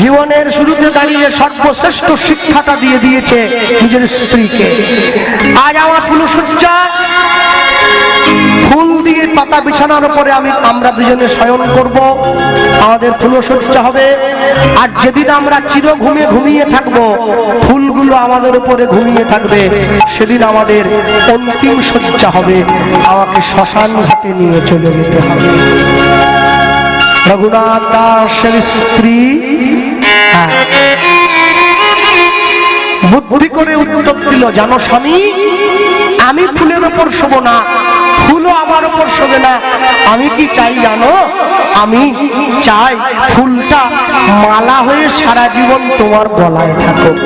জীবনের শুরুতে দাঁড়িয়ে সর্বশ্রেষ্ঠ শিক্ষাটা দিয়ে দিয়েছে নিজের স্ত্রীকে। আজ আমার ফুলসজ্জা ফুল দিয়ে পাতা বিছানার উপরে আমি, আমরা দুজনে শয়ন করব। আমাদের ফুলসজ্জা হবে। আর যেদিন আমরা চির ঘুমে ঘুমিয়ে থাকব, ফুলগুলো আমাদের উপরে ঘুমিয়ে থাকবে। সেদিন আমাদের অন্তিম সজ্জা হবে। আমাকে শ্মশান ঘাটে নিয়ে চলে যেতে হবে। রঘুনাথ দাসের স্ত্রী হ্যাঁ, বুদ্ধি করে উত্তর দিল জানো স্বামী আমি ফুলের ওপর শোব না ফুলও আমার ওপর শোবে না। আমি কি চাই জানো? আমি চাই ফুলটা মালা হয়ে সারা জীবন তোমার গলায় থাকুক।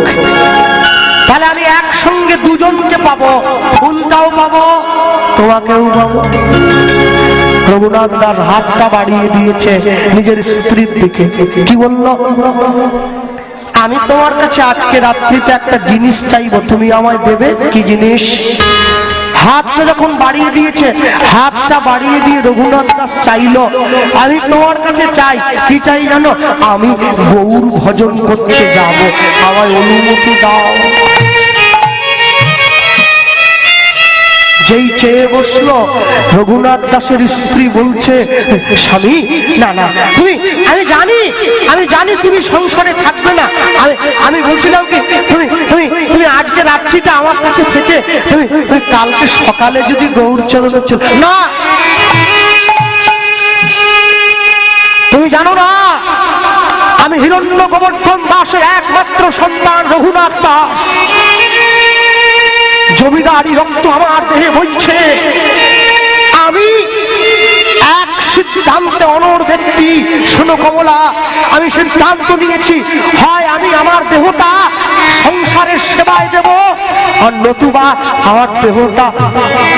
তাহলে আমি একসঙ্গে দুজনকে পাবো ফুলটাও পাবো তোমাকেও পাবো। রঘুনাথ তার হাতটা বাড়িয়ে দিয়েছে নিজের স্ত্রীর দিকে। কি বলল? আমি তোমার কাছে আজকে রাত্রিতে একটা জিনিস চাইব, তুমি আমায় দেবে? কি জিনিস? হাতটা যখন বাড়িয়ে দিয়েছে, হাতটা বাড়িয়ে দিয়ে রঘুনাথ দাস চাইলো, আমি তোমার কাছে চাই, কি চাই জানো? আমি গৌর ভজন করতে যাব। আমায় অনুমতি দাও। চেয়ে বসল। রঘুনাথ দাসের স্ত্রী বলছে, স্বামী, না না, তুমি, আমি জানি আমি জানি তুমি সংসারে থাকবে না। আমি আমি বলছিলাম কি, তুমি তুমি তুমি আজকে রাত্রিটা আমার কাছে থেকে, তুমি কালকে সকালে যদি গৌর চরণে চল না। তুমি জানো না, আমি হিরণ্য গোবর্ধন দাসের একমাত্র সন্তান রঘুনাথ দাস। জমিদারি রক্ত আমার দেহে বইছে। আমি এক সিদ্ধান্তে অনর ব্যক্তি। শোনো কমলা, আমি সিদ্ধান্ত নিয়েছি। হয় আমি আমার দেহটা সংসারের সেবায় দেব, আর নতুবা আমার দেহটা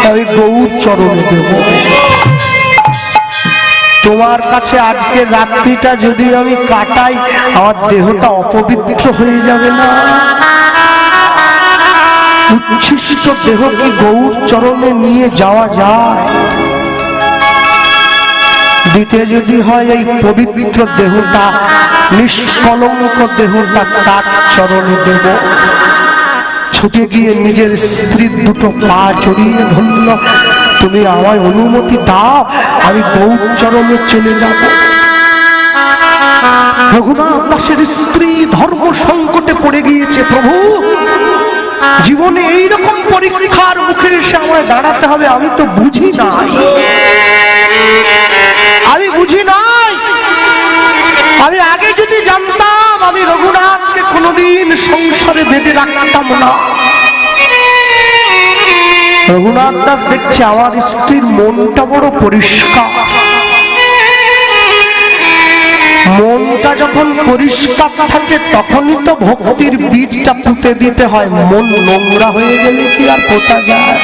আমি গৌর চরণে দেব। তোমার কাছে আজকে রাত্রিটা যদি আমি কাটাই, আমার দেহটা অপবিত্র হয়ে যাবে না। উচ্ছিষ্ট দেহ কি গৌর চরণে নিয়ে যাওয়া যায়? দিতে যদি হয় এই পবিত্র দেহটা, নিষ্কলঙ্ক দেহটা তার চরণে দেব। ছুটে গিয়ে নিজের স্ত্রীর দুটো পা জড়িয়ে ধরল, তুমি আমায় অনুমতি দাও, আমি গৌর চরণে চলে যাব। রঘুনাথ দাসের স্ত্রী ধর্ম সংকটে পড়ে গিয়েছে প্রভু। জীবনে এইরকম পরীক্ষার মুখে এসে আমায় দাঁড়াতে হবে, আমি তো বুঝি নাই। আমি বুঝি নাই। আমি আগে যদি জানতাম, আমি রঘুনাথকে কোনোদিন সংসারে বেঁধে রাখতাম না। রঘুনাথ দাস দেখছে আমার স্ত্রীর মনটা বড় পরিষ্কার। মনটা যখন পরিষ্কার থাকে, তখনই তো ভক্তির বীজটা পুঁতে দিতে হয়। মন নোংরা হয়ে গেলে কি আর পোতা যায়?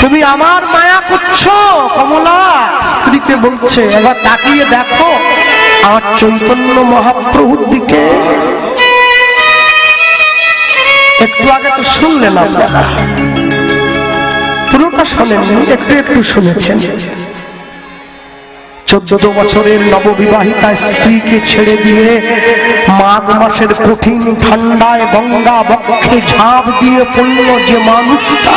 তুমি আমার মায়া করছ? কমলা, স্ত্রীকে বলছে, এবার তাকিয়ে দেখো, আমার চৈতন্য মহাপ্রভুর দিকে। একটু আগে তো শুনলেন আপনারা। পুরোটা শোনেননি, একটু একটু শুনেছেন। চোদ্দ বছরের নববিবাহিতা স্ত্রীকে ছেড়ে দিয়ে মাঘ মাসের কঠিন ঠান্ডায় গঙ্গা বক্ষে ঝাঁপ দিয়ে পড়ল যে মানুষটা।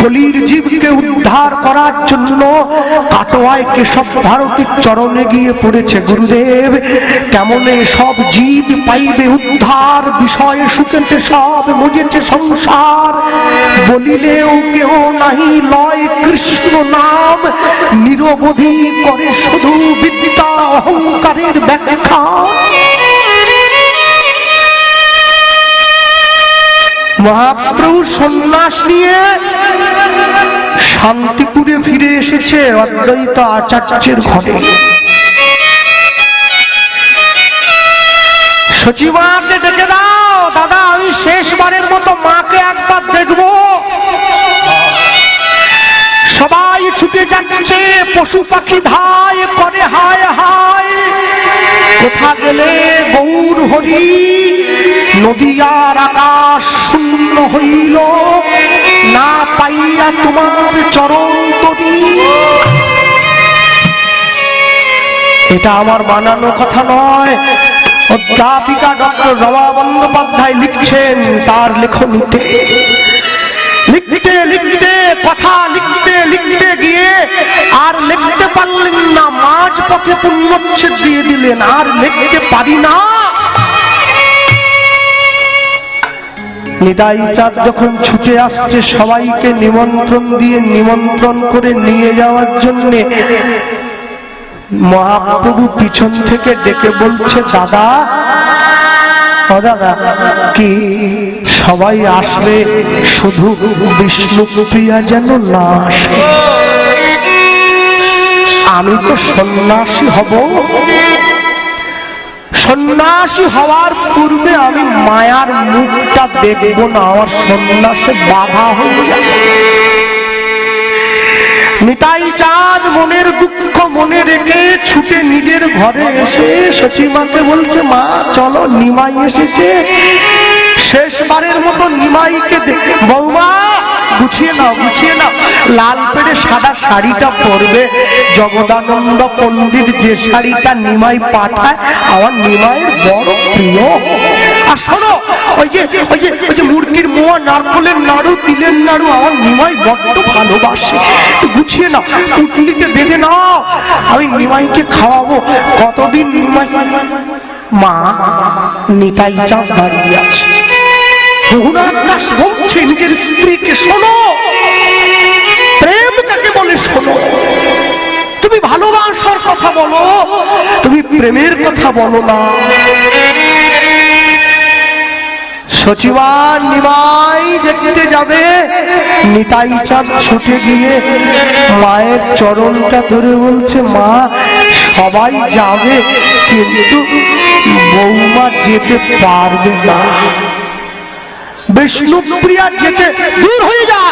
কলির জীবকে উদ্ধার করার জন্য কাটোয়ায় কেশব ভারতীর চরণে গিয়ে পড়েছে গুরুদেব। কেমন সব জীব পাইবে উদ্ধার, বিষয়ে সুখেতে সব মজেছে সংসার। বলিলেও কেউ নাহি লয় কৃষ্ণ নাম, নিরবধি করে শুধু বিদ্যা অহংকারের ব্যাখ্যা। মহাপ্রভু সন্ন্যাস নিয়ে শান্তিপুরে ফিরে এসেছে অদ্বৈত আচার্যের ঘরে। সচিবাকে ডেকে দাও। দাদা, আমি শেষবারের মতো মাকে একবার দেখব। সবাই ছুটে যাচ্ছে, পশু পাখি ধায়, করে হায় হায়। কোথা গেলে গৌর হরি? নদিয়ার আকাশ শূন্য হইল। না পাইয়া তোমার চরণ তরি। এটা আমার বানানো কথা নয়। অধ্যাপিকা ডক্টর রমা বন্দ্যোপাধ্যায় লিখছেন তার লেখনীতে। লিখতে লিখতে, কথা লিখতে লিখতে গিয়ে আর লিখতে পারলেন না। মাঝ পথে পুণ্যচ্ছেদ দিয়ে দিলেন, আর লিখতে পারি না। নিতাই চাঁদ যখন ছুটে আসছে সবাইকে নিমন্ত্রণ দিয়ে নিমন্ত্রণ করে নিয়ে যাওয়ার জন্যে, মহাপ্রভু পিছন থেকে ডেকে বলছে, দাদা দাদা, কি? সবাই আসবে, শুধু বিষ্ণু প্রিয়া যেন না আসে। আমি তো সন্ন্যাসী হব। সন্ন্যাসী হওয়ার পূর্বে আমি মায়ার মুখটা দেখব না, আমার সন্ন্যাসে বাধা হয়ে যাবে। নিতাই চাঁদ মনের দুঃখ মনে রেখে ছুটে নিজের ঘরে এসে সচিমাকে বলছে, মা, চলো, নিমাই এসেছে। শেষবারের মতো নিমাইকে দেখে, বৌমা গুছিয়ে নাও গুছিয়ে নাও। লাল পেড়ে সাদা শাড়িটা পরবে। জগদানন্দ পণ্ডিত যে শাড়িটা নিমাই পাঠায়, আমার নিমাইয়ের বড় প্রিয়। আর শোনো, ওই যে ওই যে ওই যে মুরগির মোয়া নারকলের নাড়ু, তিলের নাড়ু, আমার নিমাই বড্ড ভালোবাসে। গুছিয়ে নাও, পুটলিতে বেঁধে নাও। আমি নিমাইকে খাওয়াবো। কতদিন নিমাই মা, নিতাই চাঁদ দাঁড়িয়ে আছে। দাস বলছে, নিজের স্ত্রীকে শোনো। প্রেম কাকে বলে শোনো? তুমি ভালোবাসার কথা বলো, তুমি প্রেমের কথা বলো না। সচিবান নিমাই দেখতে যাবে, নিতাই চাঁদ ছুটে গিয়ে মায়ের চরণটা ধরে বলছে, মা, সবাই যাবে, কিন্তু বৌমা যেতে পারবে না। বিষ্ণুপ্রিয়া যেতে দূর হয়ে যা।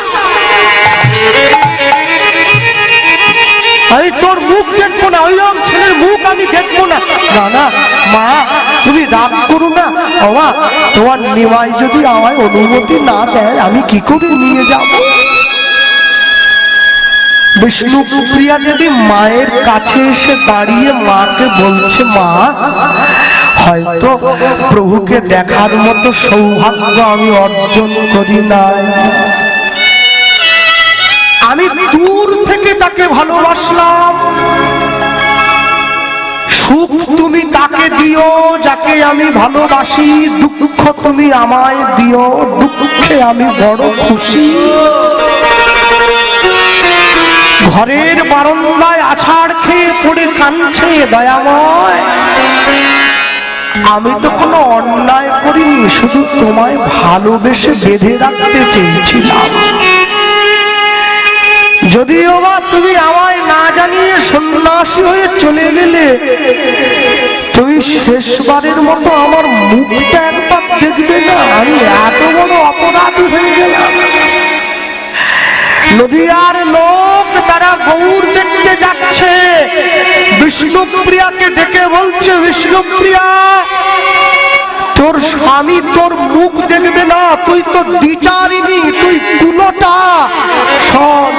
আমি তোর মুখ দেখব না, ওই রকম ছেলের মুখ আমি দেখব না। না না, মা, তুমি রাগ করো না। বাবা, তোমার নিমাই যদি আমায় অনুমতি না দেয়, আমি কি করে নিয়ে যাব? বিষ্ণুপ্রিয়া যদি মায়ের কাছে এসে দাঁড়িয়ে মাকে বলছে, মা হয়তো প্রভুকে দেখার মতো সৌভাগ্য আমি অর্জন করি নাই। আমি দূর থেকে তাকে ভালোবাসলাম। সুখ তুমি তাকে দিও, যাকে আমি ভালোবাসি, দুঃখ তুমি আমায় দিও, দুঃখে আমি বড় খুশি। ঘরের বারান্দায় আছাড় খেয়ে পড়ে কাঁদছে দয়াময়। আমি তো কোনো অন্যায় করিনি, শুধু তোমায় ভালোবেসে বেঁধে রাখতে চেয়েছিলাম। যদিও বা তুমি আমায় না জানিয়ে সন্ন্যাসী হয়ে চলে গেলে, তুমি শেষবারের মতো আমার মুখটা একবার দেখবে না, আমি এত বড় অপরাধী হয়ে গেলাম। নদীয়ার লোক তারা গৌর দেখতে যাচ্ছে। বিষ্ণুপ্রিয়াকে ডেকে বলছে, বিষ্ণুপ্রিয়া, তোর স্বামী তোর মুখ দেখবে না, তুই তো বিচারিনি তুই তুলোটা শোন,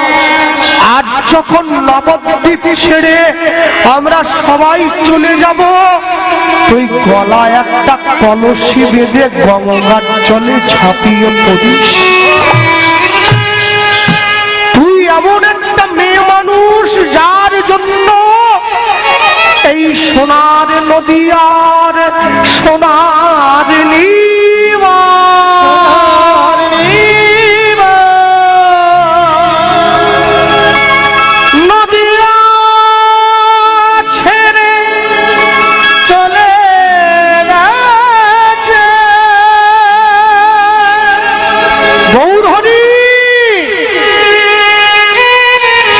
আজ যখন নবদ্বীপ ছেড়ে আমরা সবাই চলে যাব, তুই গলায় একটা কলসি বেঁধে গঙ্গার জলে ঝাঁপিয়ে পড়িস। সোনার নদী আর সোনার নিমার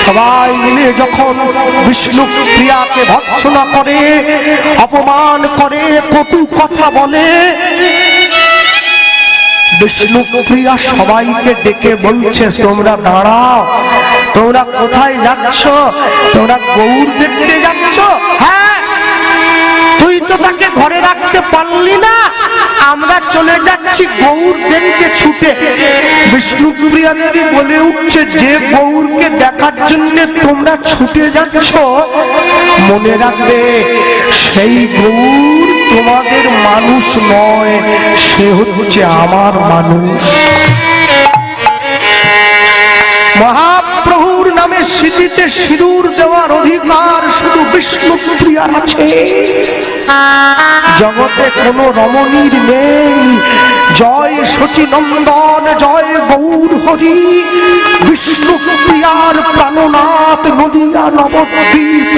সবাই মিলে যখন বিষ্ণু প্রিয়াকে ভৎসনা করে, অপমান করে, কটু কথা বলে, বিষ্ণু প্রিয়া সবাইকে ডেকে বলছে, তোমরা দাঁড়াও, তোমরা কোথায় যাচ্ছ? তোমরা গৌর দেখতে যাচ্ছ? হ্যাঁ তুই তো তাকে ঘরে রাখতে পারলি না। আমরা চলে যাচ্ছি গৌর দেবীকে ছুটে। বিষ্ণুপ্রিয়া দেবী বলে উঠছে, যে গৌরকে দেখার জন্য তোমরা ছুটে যাচ্ছ, মনে রাখবে সেই গৌর তোমাদের মানুষ নয়, সে হচ্ছে আমার মানুষ। মহাপ্রভুর নামে স্মৃতিতে সিঁদুর দেওয়ার অধিকার শুধু বিষ্ণুপ্রিয়ার আছে। জগতে কোনো রমণীর নেই। জয় শচীনন্দন জয় গৌর হরি। বিষ্ণুপ্রিয়ার প্রাণনাথ নদিয়া নবদ্বীপ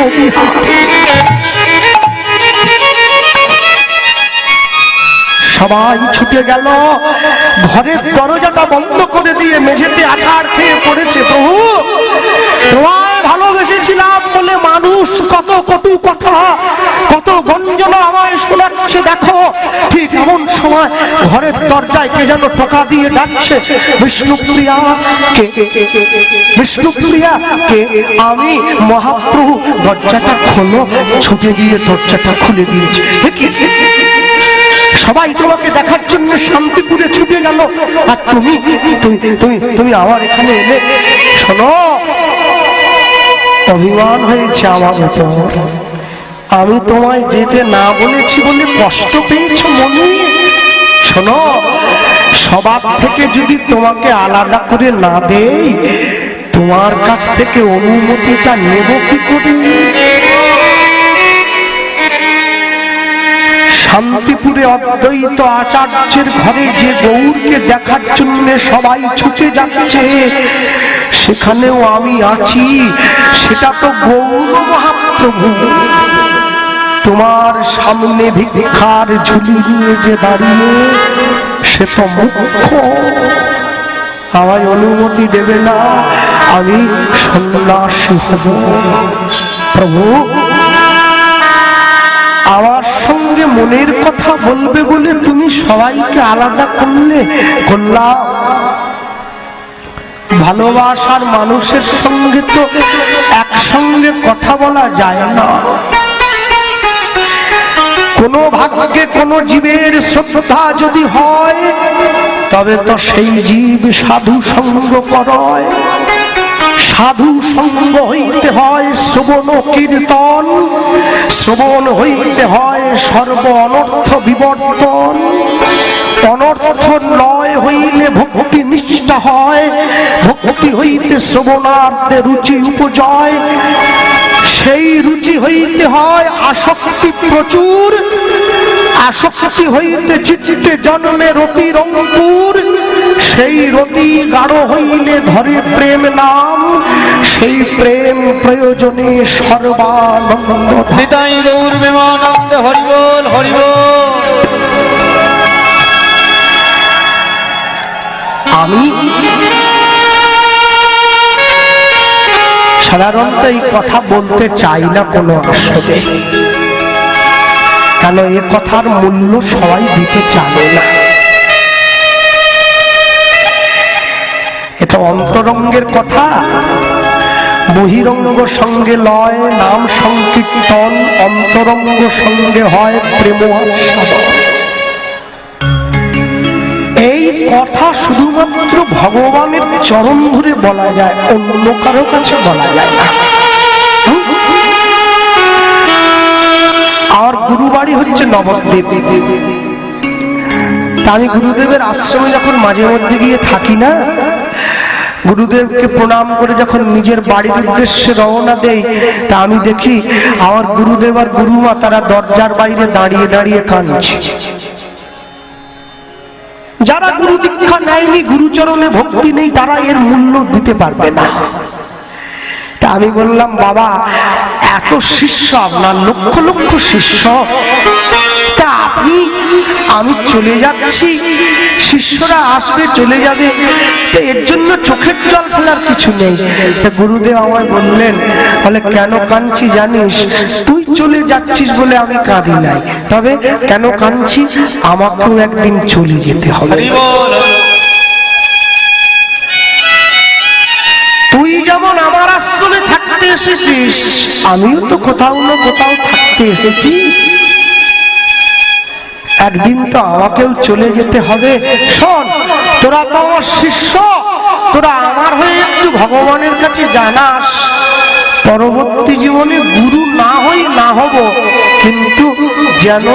সবাই ছুটে গেল। ঘরের দরজাটা বন্ধ করে দিয়ে মেঝেতে আছাড় খেয়ে পড়েছে প্রভু। তোমায় ভালোবেসেছিলাম বলে মানুষ কত কটু কথা, কত গঞ্জনা আমায় শোনাচ্ছে, দেখো, ঠিক এমন সময় ঘরের দরজায় কে যেন টোকা দিয়ে ডাকছে, বিষ্ণুপ্রিয়া, কে বিষ্ণুপ্রিয়া, কে, আমি মহাপ্রভু, দরজাটা খোলো, ছুটে গিয়ে দরজাটা খুলে দিয়েছে? সবাই তোমাকে দেখার জন্য শান্তিপুরে ছুটে গেল আর তুমি তুমি তুমি আমার এখানে এলে, শোনো অভিমান হয়েছে আমার উপর আমি তোমায় যেতে না বলেছি বলে কষ্ট পেয়েছ মনে? শোনো, সবার থেকে যদি তোমাকে আলাদা করে না দেই, তোমার কাছ থেকে অনুমতিটা নেব কি করে? শান্তিপুরে অদ্বৈত আচার্যের ঘরে যে গৌরকে দেখার জন্য সবাই ছুটে যাচ্ছে সেখানেও আমি আছি, সেটা তো গৌর মহাপ্রভু। তোমার সামনে ভিক্ষার ঝুলি নিয়ে যে দাঁড়িয়ে, সে তো মুখ্য। আমায় অনুমতি দেবে না, আমি সন্ন্যাসী হব। প্রভু, আমার সঙ্গে মনের কথা বলবে বলে তুমি সবাইকে আলাদা করলে করলাম ভালোবাসার মানুষের সঙ্গে তো একসঙ্গে কথা বলা যায় না। কোনো ভাগ্যে কোনো জীবের শ্রদ্ধা যদি হয়, তবে তো সেই জীব সাধু সঙ্গ করয়। সাধু সঙ্গ হইতে হয় শ্রবণ কীর্তন, শ্রবণ হইতে হয় সর্ব অনর্থ বিবর্তন। অনর্থ নয় হইলে ভক্তি নিষ্ঠা হয়, ভক্তি হইতে শ্রবণার্থে রুচি উপজয়। সেই রুচি হইতে হয় আসক্তি প্রচুর, আসক্তি হইতে চিত্তে জন্মে রতি রঙ্কুর সেই রতি গাঢ় হইলে ধরে প্রেম নাম, সেই প্রেম প্রয়োজনে সর্বানন্দ হরিবল হরিবল। আমি? সাধারণত এই কথা বলতে চাই না কোনো আসলে কেন এ কথার মূল্য সবাই দিতে জানে না। এটা অন্তরঙ্গের কথা। বহিরঙ্গ সঙ্গে লয়, নাম সংকীর্তন, অন্তরঙ্গ সঙ্গে হয় প্রেম আস্বাদন কথা শুধুমাত্র ভগবানের চরণ ধরে বলা যায়, অন্য কারও কাছে বলা যায় না। আর গুরু বাড়ি হচ্ছে নবদ্বীপ। তা আমি গুরুদেবের আশ্রমে যখন মাঝে মধ্যে গিয়ে থাকি না, গুরুদেবকে প্রণাম করে যখন নিজের বাড়ির উদ্দেশ্যে রওনা দেই, তা আমি দেখি আমার গুরুদেব আর গুরুমা তারা দরজার বাইরে দাঁড়িয়ে দাঁড়িয়ে কাঁদছে। যারা গুরু দীক্ষা নেয়নি গুরুচরণে ভক্তি নেই, তারা এর মূল্য দিতে পারবে না। তা আমি বললাম, বাবা, এত শিষ্য, আপনার লক্ষ লক্ষ শিষ্য। আপনি আমি চলে যাচ্ছি। শিষ্যরা আসবে চলে যাবে। তো এর জন্য চোখের জল ফেলার কিছু নেই। গুরুদেব আমায় বললেন বলে কেন কাঁদছি জানিস? তুই চলে যাচ্ছিস বলে আমি কাঁদি নাই। তবে কেন কাঁদছি? আমাকেও একদিন চলে যেতে হবে। তুই যেমন আমার আশ্রমে থাকতে এসেছিস আমিও তো কোথাও না কোথাও থাকতে এসেছি। একদিন তো আমাকেও চলে যেতে হবে। শোন, তোরা তো আমার শিষ্য। তোরা আমার হয়ে একটু ভগবানের কাছে জানাস। পরবর্তী জীবনে গুরু না হই না হব, কিন্তু যেন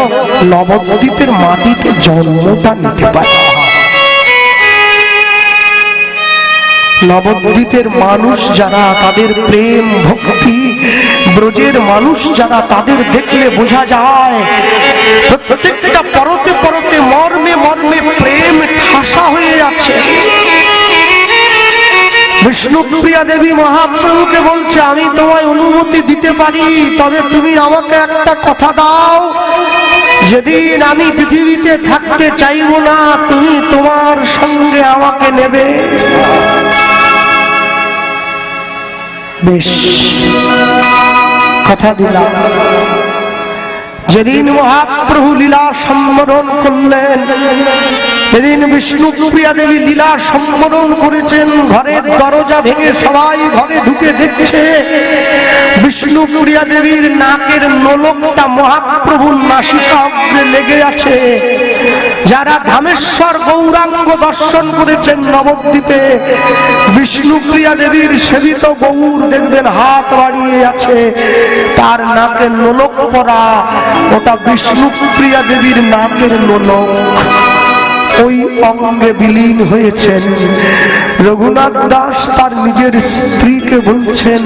নবদ্বীপের মাটিতে জন্মটা নিতে পারে। নবদ্বীপের মানুষ যারা, তাদের প্রেম ভক্তি, ব্রজের মানুষ যারা, তাদের দেখলে বোঝা যায়, প্রত্যেকটা পরতে পরতে মর্মে মর্মে প্রেম ঠাসা হয়ে আছে বিষ্ণুপ্রিয়া দেবী মহাপ্রভুকে বলছে, আমি তোমায় অনুমতি দিতে পারি, তবে তুমি আমাকে একটা কথা দাও। যেদিন আমি পৃথিবীতে থাকতে চাইব না, তুমি তোমার সঙ্গে আমাকে নেবে। বেশ। কথা দিলাম। যেদিন মহাপ্রভু লীলা সম্বরণ করলেন, সেদিন বিষ্ণু প্রিয়া দেবী লীলা সম্বরণ করেছেন, ঘরের দরজা ভেঙে সবাই ঘরে ঢুকে দেখছে। বিষ্ণু প্রিয়া দেবীর নাকের নোলকটা মহাপ্রভুর নাসিকা লেগে আছে। যারা ধামেশ্বর গৌরাঙ্গ দর্শন করেছেন নবদ্বীপে বিষ্ণুপ্রিয়া দেবীর সেবিত গৌর দেখবেন হাত বাড়িয়ে আছে। তার নাকের নোলক পরা, ওটা বিষ্ণুপ্রিয়া দেবীর নাকের নোলক ওই অঙ্গে বিলীন হয়েছেন। রঘুনাথ দাস তার নিজের স্ত্রীকে বলছেন,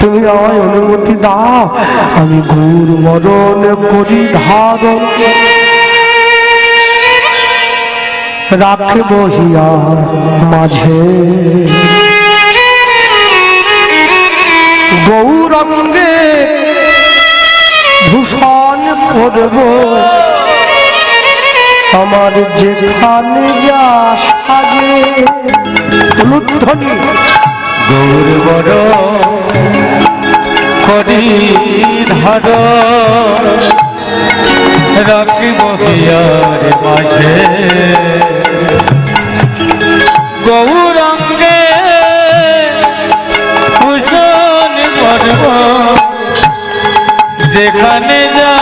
তুমি আমায় অনুমতি দাও, আমি গৌর মরণ করি ধারণ রাখব হিয়া মাঝে। গৌরঙ্গে ভূষণ করব। আমার যেখানে যা সাজে উলুধ্বনি গৌর বড় করি ধর। রাখিব হিয়ার মাঝে। গৌরঙ্গে ভূষণ করব যেখানে যা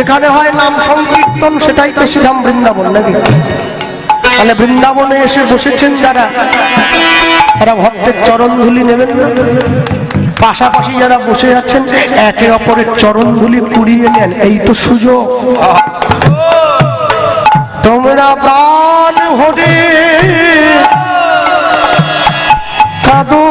যেখানে হয় নাম সংকীর্তন, সেটাই তো শ্রীরাম বৃন্দাবন, নাকি? তাহলে বৃন্দাবনে এসে বসেছেন যারা, তারা ভক্তের চরণ ধুলি নেবেন পাশাপাশি যারা বসে আছেন, একে অপরের চরণ ধুলি কুড়িয়ে নেন, এই তো সুযোগ। তোমরা প্রাণ ভরে কাঁদো।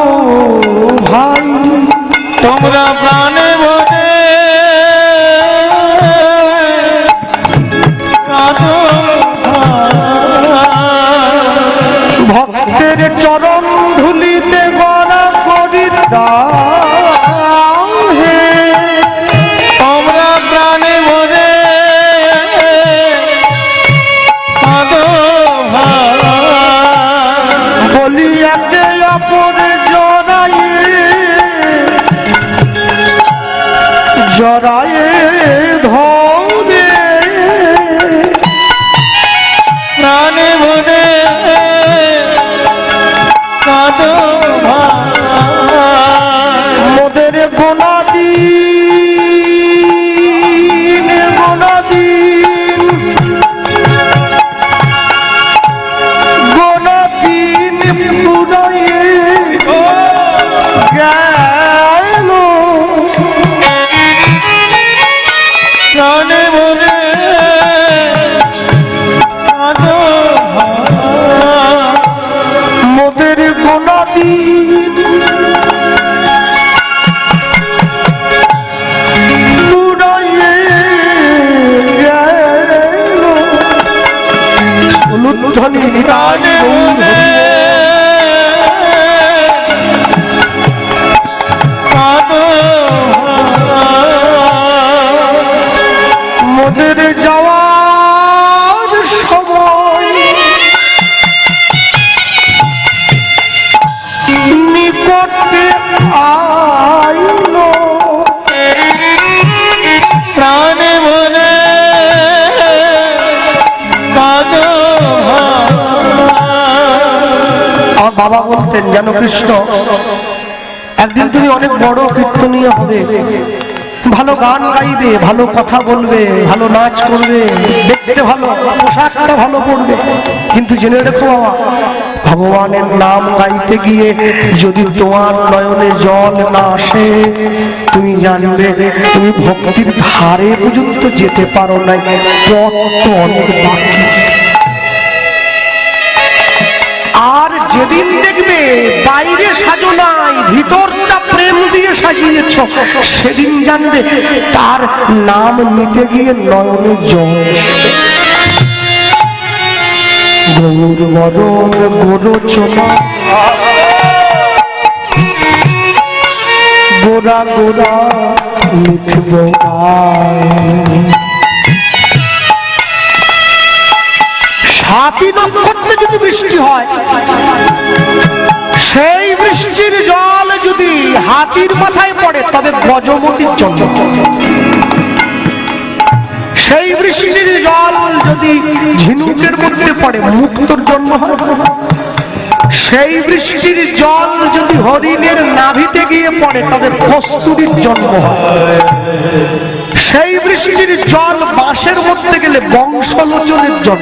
চরণ ধুলিতে গড়া করি দাও কৃষ্ণ একদিন তুমি অনেক বড় কীর্তনীয় হবে। ভালো গান গাইবে, ভালো কথা বলবে, ভালো নাচ করবে, দেখতে ভালো, পোশাকটা ভালো পড়বে কিন্তু জেনে রেখো বাবা, ভগবানের নাম গাইতে গিয়ে যদি তোমার নয়নে জল না আসে, তুমি জানবে, তুমি ভক্তির ধারে পর্যন্ত যেতে পারো না পথ তো অনেক বাকি। যেদিন দেখবে বাইরে সাজো নাই, ভিতরটা প্রেম দিয়ে সাজিয়েছ, সেদিন জানবে তার নাম নিতে গিয়ে নয়নে জল গৌর বদন গোরচনা গোরা গোরা লিখব সাতই নক্ষত্রে যদি বৃষ্টি হয়, সেই বৃষ্টির জল যদি হাতির মাথায় পড়ে, তবে গজমতির জন্ম সেই বৃষ্টির জল যদি ঝিনুকের মধ্যে পড়ে, মুক্তর জন্ম সেই বৃষ্টির জল যদি হরিণের নাভিতে গিয়ে পড়ে, তবে কস্তুরীর জন্ম হয়। সেই বৃষ্টির জল বাঁশের মধ্যে গেলে বংশলোচনের জল।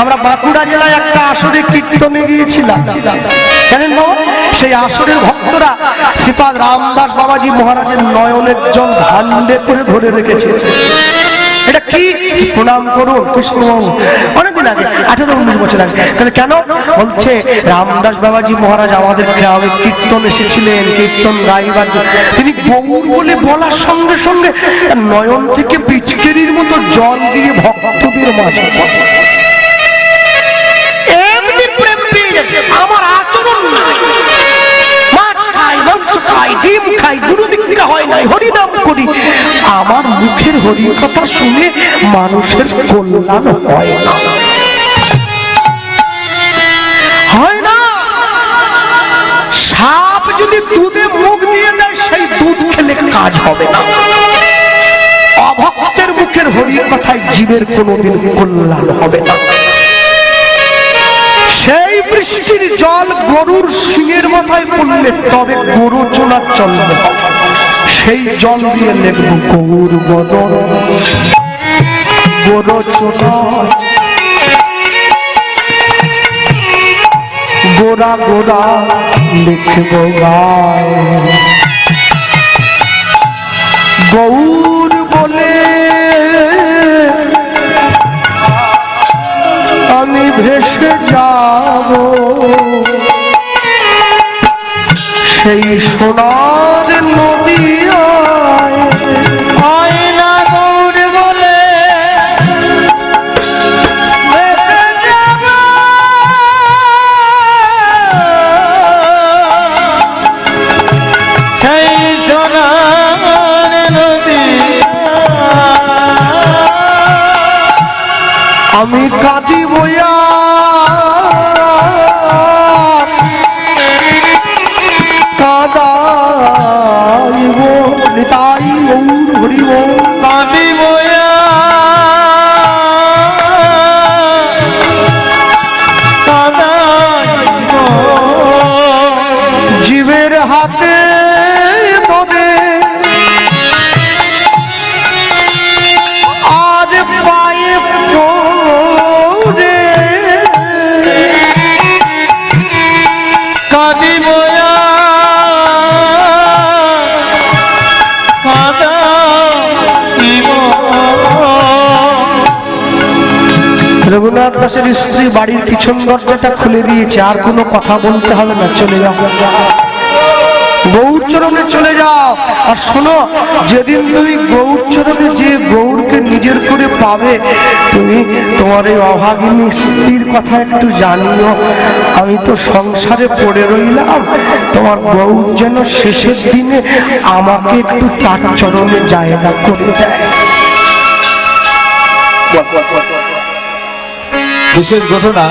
আমরা বাঁকুড়া জেলায় একটা আসরে কীর্তনে গিয়েছিলাম। জানেন সেই আসরের ভক্তরা শ্রীপাদ রামদাস বাবাজি মহারাজের নয়নের জল ভান্ডে করে ধরে রেখেছে। এটা কি? প্রণাম করুন কৃষ্ণবাবু অনেকদিন আগে, আঠারো উনিশ বছর আগে। তাহলে কেন? বলছে, রামদাস বাবাজি মহারাজ আমাদের গ্রামে কীর্তন এসেছিলেন, কীর্তন গাইবার। তিনি গৌর বলে বলার সঙ্গে সঙ্গে নয়ন থেকে পিচকেরির মতো জল দিয়ে ভক্তদের মাঝে। আমার আচরণ নাই। মাংস খাই ডিম, খাই গুরু দিক থেকে হয় নাই, হরিনাম করি। আমার মুখের হরি কথা শুনে মানুষের কল্যাণ হয় না। হয় না। সাপ যদি দুধে মুখ দিয়ে দেয়, সেই দুধ খেলে কাজ হবে না। অভক্তের মুখের হরির কথায় জীবের কোনোদিন কল্যাণ হবে না। সেই বৃষ্টির জল গরুর সিংয়ের মাথায় পড়লে তবে গরু চোলার চলবে সেই জল দিয়ে লেখব গৌর বদন গরু চোলা গোরা গোরা লিখব গৌর বলে আমি ভেসে যাব। সেই সোনার নদীয়ায় আয়না রঘুনাথ দাসের স্ত্রী বাড়ির পিছন দরজাটা খুলে দিয়েছে, আর কোনো কথা বলতে হবে না, চলে যাও। গৌরচরণে চলে যাও। আর শোনো, যেদিন তুমি গৌরচরণে যে গৌরকে নিজের করে পাবে, তুমি তোমার এই অভাগিনী স্ত্রীর কথা একটু জানিও। আমি তো সংসারে পড়ে রইলাম, তোমার গৌর যেন শেষের দিনে আমাকে একটু তার চরণে জায়গা করে দেয়। বিশেষ ঘটনা